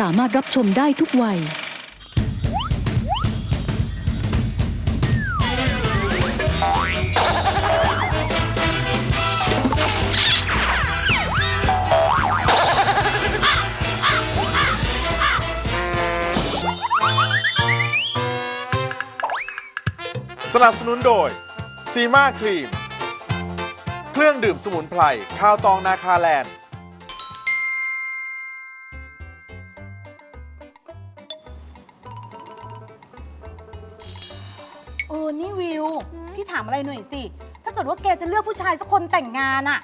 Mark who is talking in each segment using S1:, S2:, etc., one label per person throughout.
S1: สามารถรับชมได้ทุกวัย
S2: สนับสนุนโดยซีมาครีม เครื่องดื่มสมุนไพรข้าวตองนาคาแลนด์
S3: เออ นี่วิว พี่ถามอะไรหน่อยสิ ถ้าเกิดว่าแกจะเลือกผู้ชายสักคนแต่งงานอะ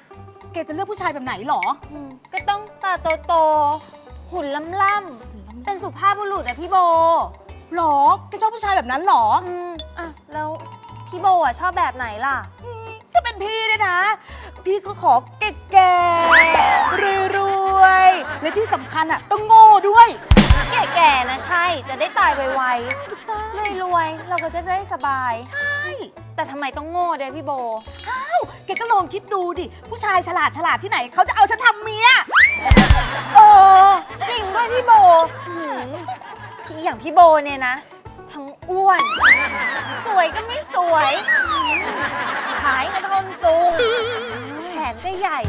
S3: แกจะเลือกผู้ชายแบบไหนหรอ
S4: อืมก็ต้องตาโตๆหุ่นล่ำล่ำๆเป็นสุภาพบุรุษอะพี่โบ
S3: หรอ แกชอบผู้ชายแบบนั้นหรอ
S4: อืมอะแล้วพี่โบอะชอบแบบไหนล่ะ
S3: ถ้าเป็นพี่เนี่ยนะ พี่ก็ขอแก่ๆรวยๆและที่สำคัญอะต้องโง่ด้วย
S4: แก่ๆนะใช่ จะได้ตายไวๆ รวยๆเราก็จะได้สบาย
S3: ใช่
S4: แต่ทำไมต้องโง่ด้วยพี่โบ
S3: อ้าวแกก็ลองคิดดูดิ ผู้ชายฉลาดฉลาดที่ไหน เขาจะเอาฉันทำเมีย
S4: เออ จริงด้วยพี่โบหืมอย่างพี่โบเนี่ยนะ ทั้งอ้วน สวยก็ไม่สวยขายกระทนสูงแขนก็ใหญ่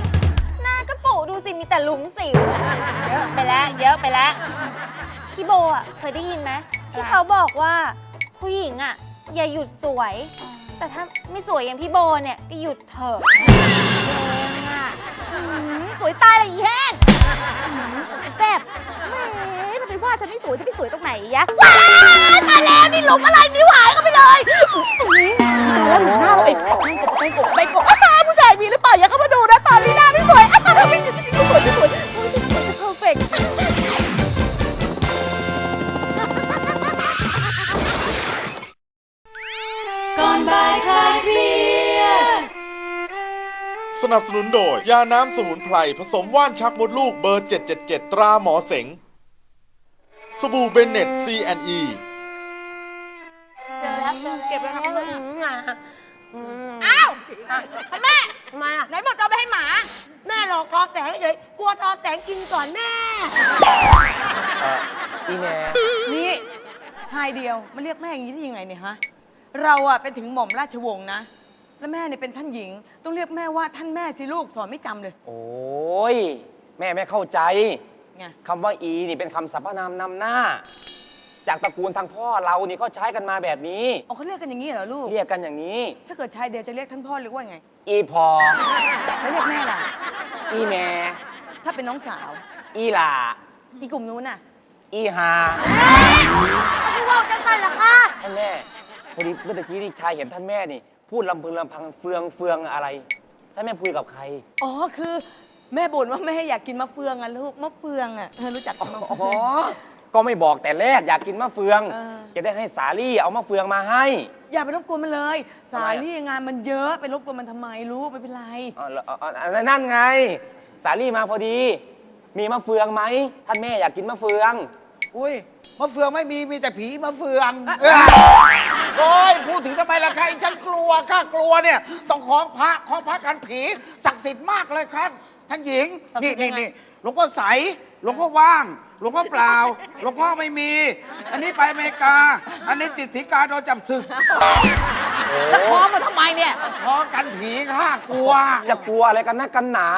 S4: หน้าก็ปุดูสิมีแต่หลุมสิว เยอะไปแล้ว เยอะไปแล้ว พี่โบอะเคยได้ยินไหม ที่เขาบอกว่าผู้หญิงอะ อย่าหยุดสวย แต่ถ้าไม่สวยอย่างพี่โบเนี่ยก็หยุดเถอะเองอะ
S3: หืมสวยตายเลยอีแห้งหืมแซ่บแหมทำไมว่าฉันไม่สวยจะไม่สวยตรงไหนยะว้ายตายแล้วนี่หลงอะไรนิ้วหายเข้าไปเลยอุ๊ยตายแล้วหลงหน้าเราเองกบไปกบไปกบไปกบอ้าวผู้ชายมีหรือเปล่าอย่าเข้ามาดูนะ นั
S1: บ
S2: สนุนโดย ยาน้ำสมุนไพร ผสมว่านชักมดลูกเบอร์ 777 ตราหมอเสง สบู่เบนเน็ต C&E
S3: เก็บไว้ครับอ้าวแม่
S5: มา
S3: ไหนบอกจะเอาไปให้หมา
S5: แม่หลอกทอแสงเฉยกลัวทอแสงกินก่อนแม่
S6: อีแม่
S7: นี่ชายเดียวมาเรียกแม่อย่างนี้ได้ยังไงเนี่ยฮะ เราอะเป็นถึงหม่อมราชวงศ์นะ แล้วแม่เนี่ยเป็นท่านหญิง ต้องเรียกแม่ว่าท่านแม่สิลูกสอนไม่จำเลย
S6: โอ้ยแม่ไม่เข้าใจ
S7: ไง
S6: คำว่าอีนี่เป็นคำสรรพนามนำหน้า จากตระกูลทางพ่อเรานี่ก็ใช้กันมาแบบนี้
S7: เอาเขาเรียกกันอย่างนี้เหรอลูก
S6: เรียกกันอย่างนี้
S7: ถ้าเกิดชายเดียวจะเรียกท่านพ่อเรียกว่าไง
S6: อีพอ
S7: แล้วเรียกแม่ล่ะ
S6: อีแม่
S7: ถ้าเป็นน้องสาว
S6: อีหลา
S7: อีกลุ่มนู้นน่ะ
S6: อีหา
S5: พี่ว่าจะกันเหรอคะ
S6: ท่านแม่พอดีเมื่อตะกี้ที่ชายเห็นท่านแม่นี่ พูดลำพึงลำพังเฟืองเฟืองอะไรท่านแม่คุยกับใคร
S7: อ๋อคือแม่บ่นว่าแม่อยากกินมะเฟืองอะลูกมะเฟืองอะเธอรู้จักมะ
S6: อ๋
S7: เฟื
S6: อ
S7: อง
S6: ก็ไม่บอกแต่แรกอยากกินมะเฟือง
S7: เออ
S6: จะได้ให้สาลี่เอามะเฟืองมาให้
S7: อย่าไปรบกวนมันเลย สา
S6: ทำไมอะ
S7: ลี่งานมันเยอะไปรบกวนมันทำไมลูกไม่เป็นไร
S6: อ๋อแล้วอ๋ออ๋อนั่นไง สาลี่มาพอดี มีมะเฟืองไหมท่านแม่อยากกินมะเฟือง
S8: อุ้ยมะเฟืองไม่มีมีแต่ผีมะเฟือง โอ้ยพูดถึงทำไมล่ะใครฉันกลัวข้ากลัวเนี่ย ต้องของพระของพระกันผีศักดิ์สิทธิ์มากเลยครับท่านหญิง
S7: ศักดิ์สิ
S8: นี่
S7: ทธิ์ยังไง
S8: นี่นี่หลวงพ่อใสหลวงพ่อว่าง หลวงพ่อเปล่า หลวงพ่อไม่มี อันนี้ไปอเมริกา อันนี้จิตธิกาโดนจับศึก
S7: แล้วคล้องมาทำไมเนี่ย
S8: ขอกันผีข้ากลัว
S6: จะกลัวอะไรกันนักกันหนา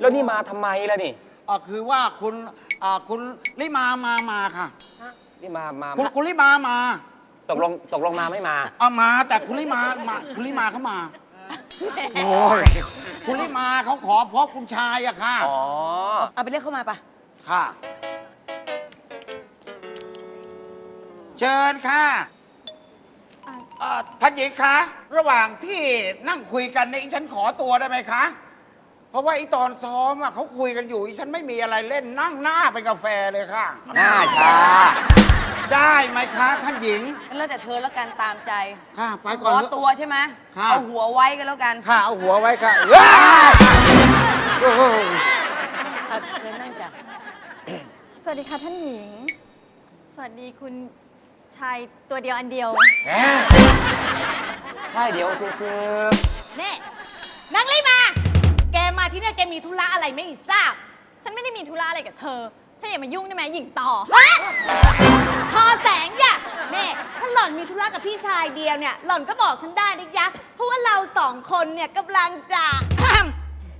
S6: แล้วนี่มาทำไมล่ะนี่
S8: อ่าคือว่าคุณอ่าคุณลิมามามาค่ะ
S6: นี่มามา
S8: คุณคุณลิมามา
S6: ตกลงตกลงมาไม่มา
S8: เอามาแต่คุณลิมามาคุณลิมาเขามาโอ้ยคุณลิมาเขาขอพบคุณชายอะค่ะ
S6: อ๋อ
S7: เอาไปเรียกเข้ามาปะ
S8: ค่ะ เชิญค่ะเอ่อท่านหญิงคะระหว่างที่นั่งคุยกันเนี่ยอีฉันขอตัวได้ไหมคะ เพราะว่าอีตอนซ้อมอะเขาคุยกันอยู่อีฉันไม่มีอะไรเล่นนั่งหน้าเป็นกาแฟเลยค่ะ
S6: หน้าชา
S8: ได้ไหมคะท่านหญิง
S7: แล้วแต่เธอแล้วกันตามใจ
S8: ค่ะไป
S7: ข
S8: ก่อน
S7: อ
S8: เถอะ
S7: ตัวใช่ไหม
S8: ค่ะ
S7: เอาหัวไว้กันแล้วกัน
S8: ค่ะเอาหัวไว้ค่ะเอ้ยโอ้โห
S7: อะเชิญนั่งจ้ะ
S4: สวัสดีค่ะท่านหญิง สวัสดีคุณชายตัวเดียวอันเดียว
S6: แหมใช่เดี๋ยวซื้อ
S3: แน่นางเลยมา แกมาที่เนี่ยแกมีธุระอะไรไม่ทราบ
S4: ฉันไม่ได้มีธุระอะไรกับเธอ
S9: ถ้าอย่ามายุ่งได้ไหมหญิงต่อ
S10: พอแสงจ้ะแม่ถ้าหล่อนมีธุระกับพี่ชายเดียวเนี่ย หล่อนก็บอกฉันได้นะยะ เพราะว่าเราสองคนเนี่ยกำลังจะ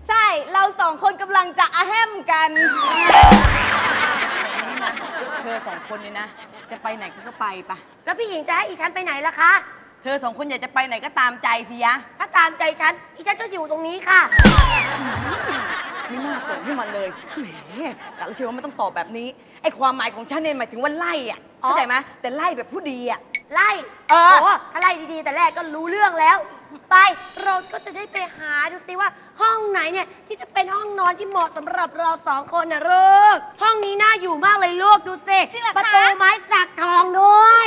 S10: ใช่ เราสองคนกำลังจะอะแฮมกัน
S7: เธอสองคนเนี่ยนะ จะไปไหนก็ไปปะ
S3: แล้วพี่หญิงจะให้อีฉันไปไหนล่ะคะ
S7: เธอสองคนอยากจะไปไหนก็ตามใจทียะ
S3: ถ้าตามใจฉัน อีฉันจะอยู่ตรงนี้ค่ะ
S7: ไม่น่าส่งให้มันเลยแหมกะละเชียวว่าไม่ต้องตอบแบบนี้ไอ้ความหมายของฉันเนี่ยหมายถึงว่าไล่อะ
S3: อ๋อ
S7: เข้าใจไหมแต่ไล่แบบผู้ดีอะ
S3: ไล่
S7: เออ
S3: โถ้าไล่ดีๆ แต่แรกก็รู้เรื่องแล้ว ไปเราก็จะได้ไปหาดูซิว่า ห้องไหนเนี่ย ที่จะเป็นห้องนอนที่เหมาะสำหรับเราสองคนนะลูก ห้องนี้น่าอยู่มากเลยลูกดูสิ
S10: จริงเหรอคะ
S3: ประตูไม้สักทองด้วย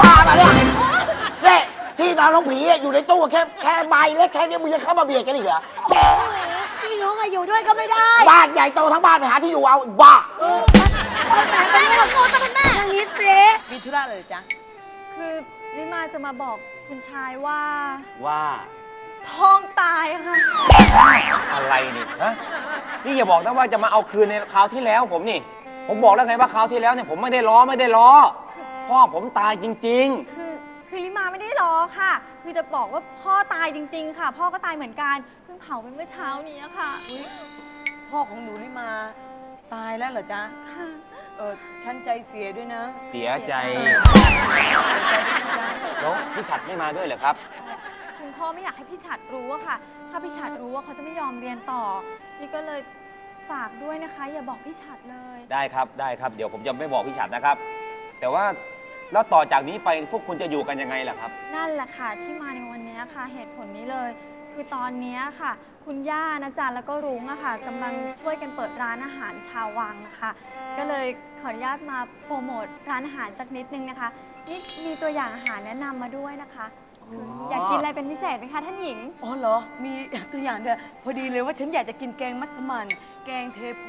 S11: บ้าไปเลยเน่ที่นอนน้องผีอะอยู่ในตู้แค่แค่ใบเล็กแค่นี้มึงจะเข้ามาเบียดกันอีกเหรอ
S3: พี่น้องอะ อยู่ด้วยก็ไม่ได้
S11: บ้านใหญ่โตทั้งบ้านไปหาที่อยู่เอาบ้า
S3: แต่ไม่ต้องโกนแต่แม่อย่างนี้สิ
S7: มีธุระเลยจ๊ะ
S9: คือลิมาจะมาบอกคุณชายว่า
S6: ว่า
S9: ท้องตายค่ะ
S6: อะไรนี่ฮะนี่อย่าบอกนะว่าจะมาเอาคืนในคราวที่แล้วผมนี่ ผมบอกแล้วไงว่าคราวที่แล้วเนี่ยผมไม่ได้ล้อไม่ได้ล้อ พ่อผมตายจริง
S9: คื ค่ะคือจะบอกว่าพ่อตายจริง ๆ ค่ะ พ่อก็ตายเหมือนกันเพิ่งเผาเป็นเมื่อเช้านี้อะค่ะ
S7: พ่อของหนูนี่มา ตายแล้วเหรอจ๊ะ เออฉันใจเสียด้วยนะ
S6: ๆเสียใจ
S7: ใจด้วยนะจ๊ะ
S6: แล้วพี่ฉัดไม่มาด้วยเหรอครับ
S9: คุณพ่อไม่อยากให้พี่ฉัดรู้อะค่ะ ถ้าพี่ฉัดรู้ว่าเขาจะไม่ยอมเรียนต่อ นี่ก็เลยฝากด้วยนะคะ อย่าบอกพี่ฉัดเลย
S6: ได้ครับได้ครับ เดี๋ยวผมจะไม่บอกพี่ฉัดนะครับ แต่ว่า แล้วต่อจากนี้ไปพวกคุณจะอยู่กันยังไงล่ะครับ
S9: นั่นแหละค่ะที่มาในวันนี้ค่ะเหตุผลนี้เลย คือตอนนี้ค่ะ คุณย่านะจ๊ะแล้วก็รุ้งอะค่ะกำลังช่วยกันเปิดร้านอาหารชาววังนะคะ ก็เลยขออนุญาตมาโปรโมทร้านอาหารสักนิดนึงนะคะนี่มีตัวอย่างอาหารแนะนำมาด้วยนะคะ ออยากกินอะไรเป็นพิเศษไหมคะท่านหญิง
S7: อ๋อเหรอ มีตัวอย่างเดียวพอดีเลยว่าฉันอยากจะกินแกงมัสมั่น แกงเทโพ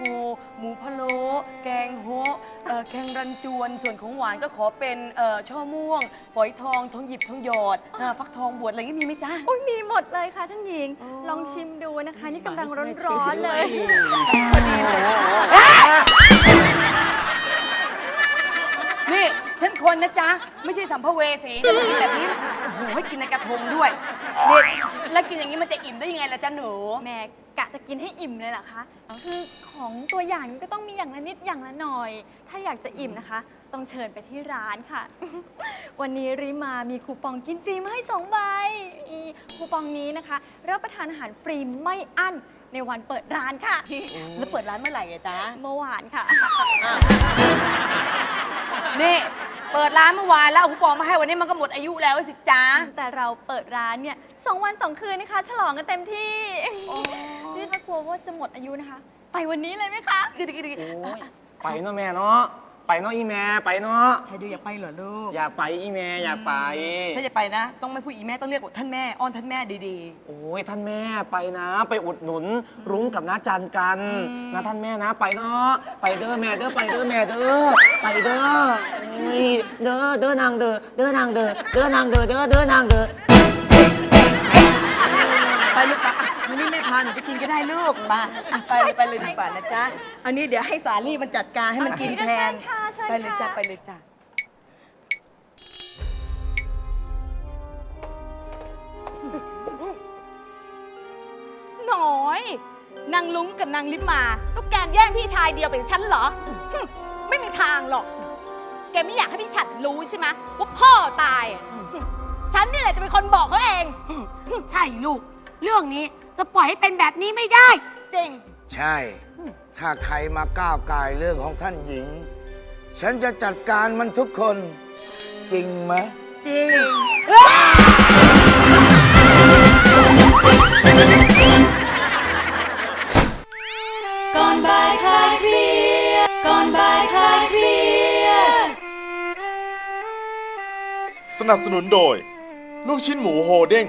S7: หมูพะโล้แกงโฮะเอ่อแกงรันจวน ส่วนของหวานก็ขอเป็นเอ่อช่อม่วง ฝอยทองทองหยิบทองหยอดอ่าฟักทองบวชอะไรอย่างงี้มีไหมจ๊ะ
S9: อุ้ยมีหมดเลยค่ะท่านหญิง
S7: อ๋อ
S9: ลองชิมดูนะคะ นี่กำลังร้อนๆเลย
S7: นี่ ฉันคนนะจ๊ะ ไม่ใช่สัมภเวสีแต่มากินแบบนี้โอ้โหให้กินในกระทงด้วยนี่แล้วกินอย่างนี้มันจะอิ่มได้ยังไงล่ะจ๊ะหนู
S9: แหม่กะจะกินให้อิ่มเลยเหรอคะคือของตัวอย่างมันก็ต้องมีอย่างละนิดอย่างละหน่อย ถ้าอยากจะอิ่มนะคะ ต้องเชิญไปที่ร้านค่ะ วันนี้ริมามีคูปองกินฟรีมาให้สองใบคูปองนี้นะคะรับประทานอาหารฟรีไม่อั้นในวันเปิดร้านค่ะ
S7: แล้วเปิดร้านเมื่อไหร่อะจ๊ะ
S9: เมื่อวานค่ะ
S7: นี่ เปิดร้านเมื่อวานแล้วเอาคูปองมาให้วันนี้มันก็หมดอายุแล้วสิจ๊ะ
S9: แต่เราเปิดร้านเนี่ยสองวันสองคืนนะคะ ฉลองกันเต็มที่นี่ถ้ากลัวว่าจะหมดอายุนะคะ ไปวันนี้เลยไหมคะ
S6: โอ้ยไปเนาะแม่เนาะ ไปเนาะอีแม่ไปเนาะ
S7: ชายดูอยากไปเหรอลูก
S6: อยากไปอีแม่อยากไป
S7: ถ้าจะไปนะ ต้องไม่พูดอีแม่ต้องเรียกว่าท่านแม่อ้อนท่านแม่ดี
S6: โอ้ยท่านแม่ไปนะ ไปอุดหนุนรุ้งกับน้าจันกันนะท่านแม่นะไปเนาะไปเด้อแม่เด้อไปเด้อแม่เด้อไปเด้อโอ้ยเด้อเด้อนางเด้อเด้อนางเด้อเด้อนางเด้อเด้อเด้อนางเด้อ
S7: หนูไปกินก็ได้ลูกมาอะไปเลยไปเลยดีกว่านะจ๊ะอันนี้เดี๋ยวให้สาลี่มันจัดการให้มันกินแทน
S9: เชิญค่ะเชิญ
S7: ไปเลยจ้ะ
S9: ค่ะ
S7: ไปเลยจ้ะ
S10: หน่อย นางลุงกับนางลิมมาต้องการแย่งพี่ชายเดียวไปจากฉันเหรอหึไม่มีทางหรอก แกไม่อยากให้พี่ฉัดรู้ใช่ไหมว่าพ่อตายอะหึฉันนี่แหละจะเป็นคนบอกเขาเอง
S3: ใช่ลูก เรื่องนี้ จะปล่อยให้เป็นแบบนี้ไม่ได้
S10: จริง
S12: ใช่ถ้าใครมาก้าวไก่ายเรื่องของท่านหญิง ฉันจะจัดการมันทุกคน จริงไหม
S3: จริง
S1: ก่อนบ่ายคลายเครียดก่อนบ่ายคลายเครียด
S13: สนับสนุนโดย ลูกชิ้นหมูโฮเด้ง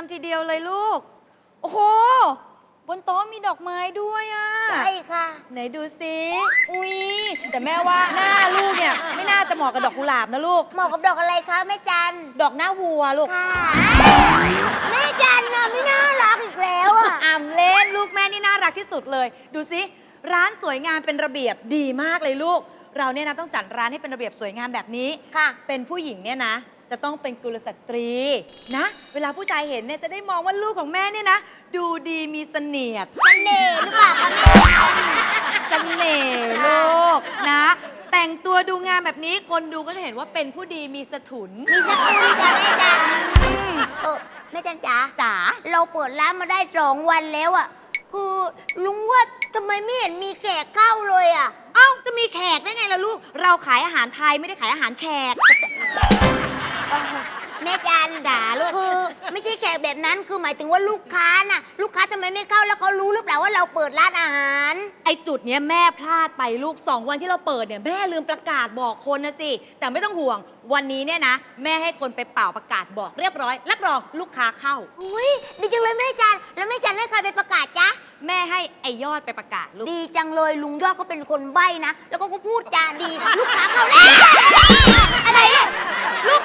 S13: า
S14: ม
S10: ทีเดียวเลยลูก โอ้โห บนโต๊ะมีดอกไม้ด้วยอะ
S15: ใช่ค่ะ
S10: ไหนดูสิอุ้ยแต่แม่ว่าหน้าลูกเนี่ยไม่น่าจะเหมาะกับดอกกุหลาบนะลูก
S15: เหมาะกับดอกอะไรคะแม่จัน
S10: ดอกหน้าวัวลูก
S15: ค่ะแม่จันน่ะไม่น่ารักอีกแล้วอะ
S10: อ่ำเล่นลูกแม่นี่น่ารักที่สุดเลย ดูสิ ร้านสวยงามเป็นระเบียบดีมากเลยลูก เราเนี่ยนะต้องจัดร้านให้เป็นระเบียบสวยงามแบบนี้
S15: ค่ะ
S10: เป็นผู้หญิงเนี่ยนะ จะต้องเป็นกุลสตรีนะ เวลาผู้ชายเห็นเนี่ยจะได้มองว่าลูกของแม่เนี่ยนะ ดูดีมีเสนียด
S15: เสน่ห์หรือเปล่าคะแม่
S10: เสน่ห์ลูกนะ แต่งตัวดูงามแบบนี้คนดูก็จะเห็นว่าเป็นผู้ดีมีสถุน
S15: มีสักคนจ้ะแม่จันเออแม่จันจ๋า
S10: จ๋า
S15: เราเปิดร้านมาได้สองวันแล้วอะ คือลุงว่าทำไมไม่เห็นมีแขกเข้าเลยอะ
S10: เอ้า จะมีแขกได้ไงล่ะลูก เราขายอาหารไทยไม่ได้ขายอาหารแขก
S15: แม่จันจ๋าลูกคือไม่ใช่แขกแบบนั้นคือหมายถึงว่าลูกค้าน่ะ ลูกค้าทำไมไม่เข้าแล้วเขารู้หรือเปล่าว่าเราเปิดร้านอาหาร
S10: ไอจุดเนี้ยแม่พลาดไปลูกสองวันที่เราเปิดเนี่ยแม่ลืมประกาศบอกคนนะสิ แต่ไม่ต้องห่วงวันนี้เนี่ยนะ แม่ให้คนไปเป่าประกาศบอกเรียบร้อยรับรองลูกค้าเข้า
S15: อุ้ยดีจังเลยแม่จันแล้วแม่จันให้ใครไปประกาศจ๊ะ
S10: แม่ให้ไอยอดไปประกาศลูก
S15: ดีจังเลยลุงยอดก็เป็นคนใบ้นะ แล้วก็ก็พูดจาดี ลูกค้าเข้าแล้วอะไรเนี่ย
S10: ลูก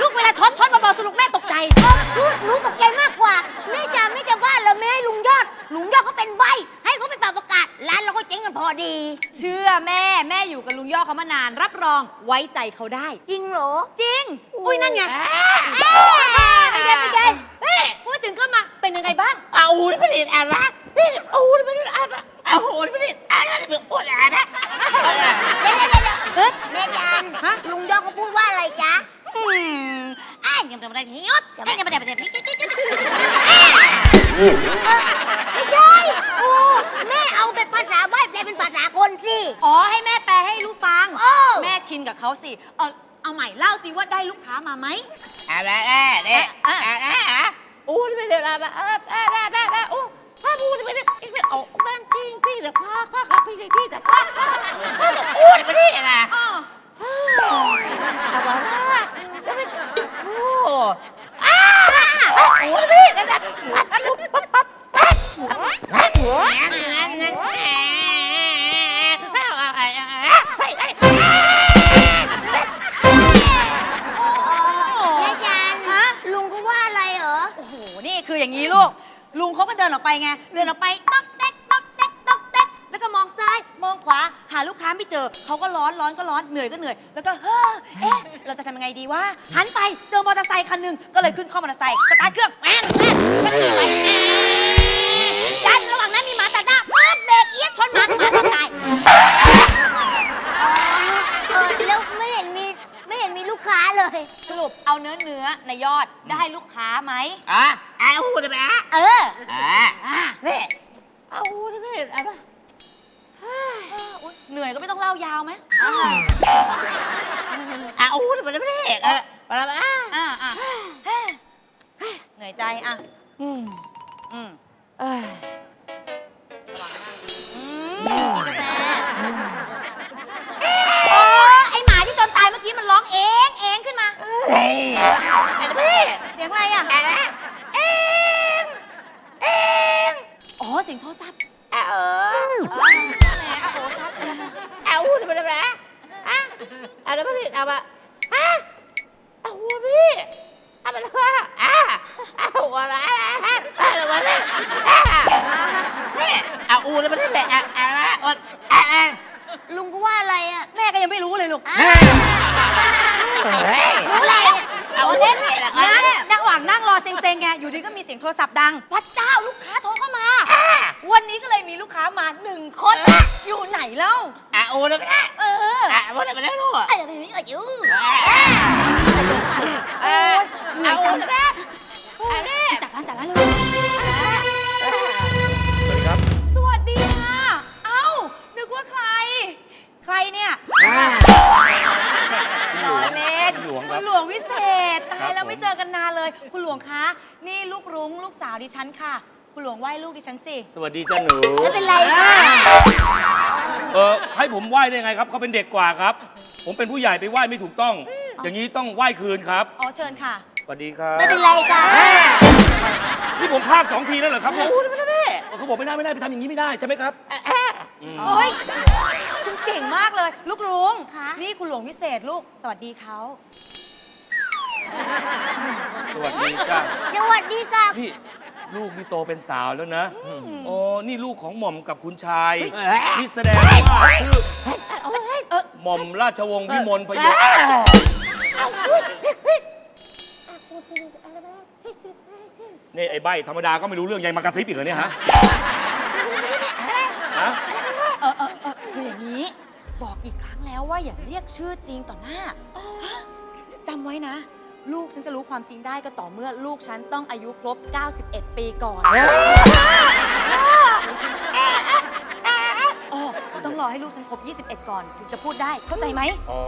S10: ลูกเวลาช็อตช็อตมาบอกสรุปแม่ตกใจ
S15: รู้รู้ตกใจมากกว่าแม่จ๋าแม่จะว่าเราไม่ให้ลุงยอดลุงยอดเขาเป็นใบให้เขาไปเป่าประกาศร้านเราก็เจ๊งกันพอดี
S10: เชื่อแม่แม่อยู่กับลุงยอดเขามานาน รับรองไว้ใจเขาได้
S15: จริงเหรอ
S10: จริง อุ้ยนั่นไง
S15: ไม่ใช่ไม่ใช่
S10: เฮ้ยพูดถึงเข้ามาเป็นยังไงบ้าง
S16: เอาอูนี่ไม่ได้อะไรนี่เอาอูนี่ไม่ได้อะไรเอาอูนี่ไม่ได้อะไรนี่เป็นอูนี่อะไร
S15: เดี๋ยวเดี๋ยวเดี๋ยวเฮ้ยแม่จัน
S10: ฮะ
S15: ลุงยอดเขาพูดว่าอะไรจ๊ะ
S10: อืมอ้ายยังจะมาได้ที่ยศยังจะมาได้ประเดี๋ยวนี้
S15: ไม่ใช่โอ้แม่เอาเป็นภาษาใบ้แปลเป็นภาษาคนสิ
S10: อ๋อให้แม่แปลให้ลูกฟัง
S15: โอ้
S10: แม่ชินกับเขาสิ เออเอาใหม่เล่าสิว่าได้ลูกค้ามาไหม
S16: อะไรเนี่ยอูนี่ไม่ได้อะไรเออเออเออเออเอออูถ้าอูนี่ไม่ได้ไม่เอาแม่งกิ้งกิ้งเดี๋ยวพ่อพ่อกับพี่พี่แต่พ่ออูนี่ไม่ได้อะไร
S10: อ๋อ
S16: อ้อ้าอูนี่ไม่ได้นะปั๊บปั๊บปั๊บปั๊บงั้นงั้นงั้นเฮ้ย
S15: แม่จัน
S10: ฮะ
S15: ลุงเขาว่าอะไรเหรอ
S10: โอ้โห นี่คืออย่างนี้ลูก ลุงเขาก็เดินออกไปไง เดินออกไปต๊อกเแล้วก็มองซ้ายมองขวาหาลูกค้าไม่เจอเขาก็ร้อนร้อนก็ร้อนเหนื่อยก็เหนื่อย แล้วก็เฮ้อเอ๊ะเราจะทำยังไงดีวะหันไปเจอมอเตอร์ไซค์คันหนึ่งก็เลยขึ้นข้ามอเตอร์ไซค์สตาร์ทเครื่องแม่นแม่นก็ขี่ไปจันระหว่างนั้นมีหมาตัดหน้าปั๊บเบรกเอียดชนหมาหมาต้องตาย
S15: เออแล้วไม่เห็นมีไม่เห็นมีลูกค้าเลย
S10: สรุปเอาเนื้อเนื้อในยอดได้ลูกค้าไหม
S16: อะเอาอูนี่ไปอะ
S10: เออ
S16: อะ
S10: อะ
S16: นี่เอาอูไม่ได้อะไร
S10: อุ๊ย เหนื่อยก็ไม่ต้องเล่ายาวไหม
S16: อะอูนี่มันไม่ได้อะไรอะไรอะ
S10: อ่าอะเฮ้ยเหนื่อยใจอะ อืมอืมกินกาแฟโอ้ไอหมาที่จนตายเมื่อกี้มันร้องเองเองขึ้นมา
S16: เฮ้ยไอ้พี่
S10: เสียงอะไรอะ
S16: เอ็งเอ็ง
S10: อ๋อ เสียงโทรศัพท์
S16: เออ
S10: แหมอะโอ้ชัดเชียว
S16: เอาอูนี่มันอะไรอะอะไรไม่ได้เอาอะฮะเอาอูนี่เอาไปเลยอะเอาอะไรอะไรวะเนี่ยนี่เอาอูนี่มันได้แหละอะอะไรอะอะ
S15: ลุงก็ว่าอะไรอะ
S10: แม่ก็ยังไม่รู้เลยลูก
S15: รู้อะไร
S10: เอาเล่นเนี่ยนะ ว่างนั่งรอเซ็งๆไงอยู่ดีก็มีเสียงโทรศัพท์ดังพระเจ้าลูกค้าโทรเข้ามา วันนี้ก็เลยมีลูกค้ามาหนึ่งคนอยู่ไหนเล่า
S16: อะอูนี่มันได้
S10: เออ
S16: อะมันได้มันได้รู้อะ
S15: เอ้ยเอ้ยเอ้ยอยู่
S16: เออเอาอูนี่มัน ดิ
S10: ฉันค่ะคุณหลวงไหว้ลูกดิฉันสิ
S17: สวัสดีจ้าหนู
S15: ไม่เป็นไรค่ะ
S17: เเออให้ผมไหว้ได้ไงครับเขาเป็นเด็กกว่าครับ ผมเป็นผู้ใหญ่ไปไหว้ไม่ถูกต้อง อย่างนี้ต้องไหว้คืนครับ
S10: อ๋อเชิญค่ะ
S17: สวัสดีครับ
S15: ไม่เป็นไรจ้า
S17: นี่ผมพลาดสองทีแล้วเหรอครับผมเขาบอกไม่ได้ไม่ได้ไปทำอย่างนี้ไม่ได้ใช่ไหมครับม
S10: โอ้ยคุณเก่งมากเลย ลูกลุงนี่คุณหลวงวิเศษลูกสวัสดีเขา
S17: สวัสดีจ้า
S15: สวัสดีค่ะ
S17: นี่ ลูกนี่โตเป็นสาวแล้วนะ โอ้นี่ลูกของหม่อมกับคุณชายนี่แสดงว่าชื่อหม่อมราชวงศ์วิมลพยศนี่ไอ้ใบธรรมดาก็ไม่รู้เรื่องยังมากระซิบอีกเหรอเนี่ยฮะฮะ
S10: เออเออเออคืออย่างนี้ บอกกี่ครั้งแล้วว่าอย่าเรียกชื่อจริงต่อหน้าจำไว้นะ ลูกฉันจะรู้ความจริงได้ก็ต่อเมื่อลูกฉันต้องอายุครบ 91 ปีก่อน อ๋อต้องรอให้ลูกฉันครบ 21 ก่อน ถึงจะพูดได้ เข้าใจไหม
S17: อ๋อ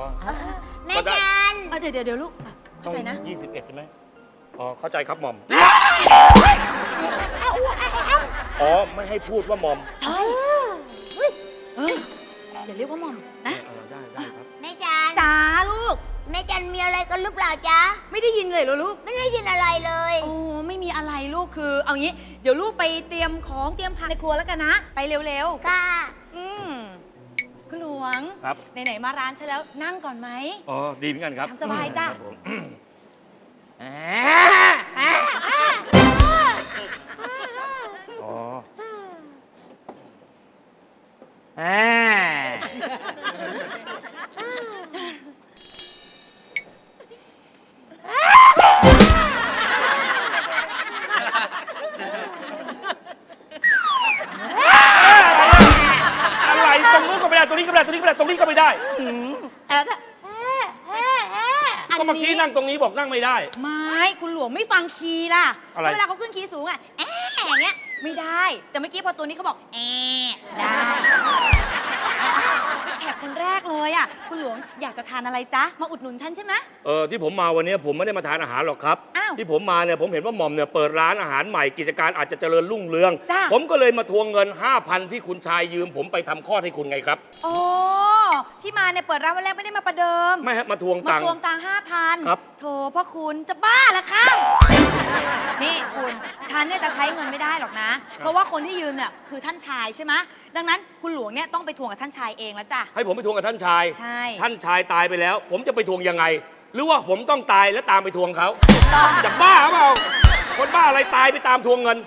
S15: แม่จัน
S10: เออเดี๋ยวเดี๋ยวเดี๋ยวลูกเข้าใจนะ
S17: ยี่สิบเอ็ดใช่ไหมอ๋อ เข้าใจครับหม่อม อ๋อ ไม่ให้พูดว่าหม่อม
S10: ใช่เฮ้ยเฮ้ยอย่าเรียกว่าหมอมนะ
S17: เออได้ได้ครับ
S15: แม่จัน
S10: จ๋าลูก
S15: หรือเปล่าจ๊ะ
S10: ไม่ได้ยินเลยเหรอลูก
S15: ไม่ได้ยินอะไรเลย
S10: โอ้ไม่มีอะไรลูกคือ เอางี้ เดี๋ยวลูกไปเตรียมของเตรียมผักในครัวแล้วกันนะ ไปเร็ว
S15: ค่ะ
S10: ๆอืมคุณหลวง
S17: ครับ
S10: ไหนๆมาร้านฉันแล้วนั่งก่อนไหม
S17: อ๋อ ดีเหมือนกันครับ
S10: ทำสบายจ้ะ
S17: ครับผมอ๋ออะไบอกนั่งไม่ได้
S10: ไม่คุณหลวงไม่ฟังคีย์ล่ะ
S17: อะไร
S10: แล้วเวลาเขาขึ้นคีย์สูงอะแอะอย่างเงี้ยไม่ได้ แต่เมื่อกี้พอตัวนี้เขาบอกแอะได้แขกคนแรกเลยอะคุณหลวงอยากจะทานอะไรจ๊ะมาอุดหนุนฉันใช่ไหม
S17: เออที่ผมมาวันนี้ผมไม่ได้มาทานอาหารหรอกครับ
S10: อ้าว
S17: ที่ผมมาเนี่ยผมเห็นว่าหม่อมเนี่ยเปิดร้านอาหารใหม่กิจการอาจจะเจริญรุ่งเรือง
S10: จ้ะ
S17: ผมก็เลยมาทวงเงิน 5,000 ที่คุณชายยืมผมไปทำคลอดให้คุณไงครับ
S10: อ๋อ ที่มาเนี่ยเปิดร้านวันแรกไม่ได้มาประเดิม
S17: ไม่ฮะมาทวง
S10: มา
S17: ตังค์
S10: ตวงตังห้าพัน
S17: ครับ
S10: โถพ่อคุณจะบ้าเหรอคะ นี่คุณฉันเนี่ยจะใช้เงินไม่ได้หรอกนะ เพราะว่าคนที่ยืมเนี่ยคือท่านชายใช่ไหมดังนั้นคุณหลวงเนี่ยต้องไปทวงกับท่านชายเองแล้วจ้ะ
S17: ให้ผมไปทวงกับท่านชาย
S10: ใช่
S17: ท่านชายตายไปแล้ว ผมจะไปทวงยังไง หรือว่าผมต้องตายแล้วตามไปทวงเขาจะบ้าเปล่าคนบ้าอะไรตายไปตามทวงเงิน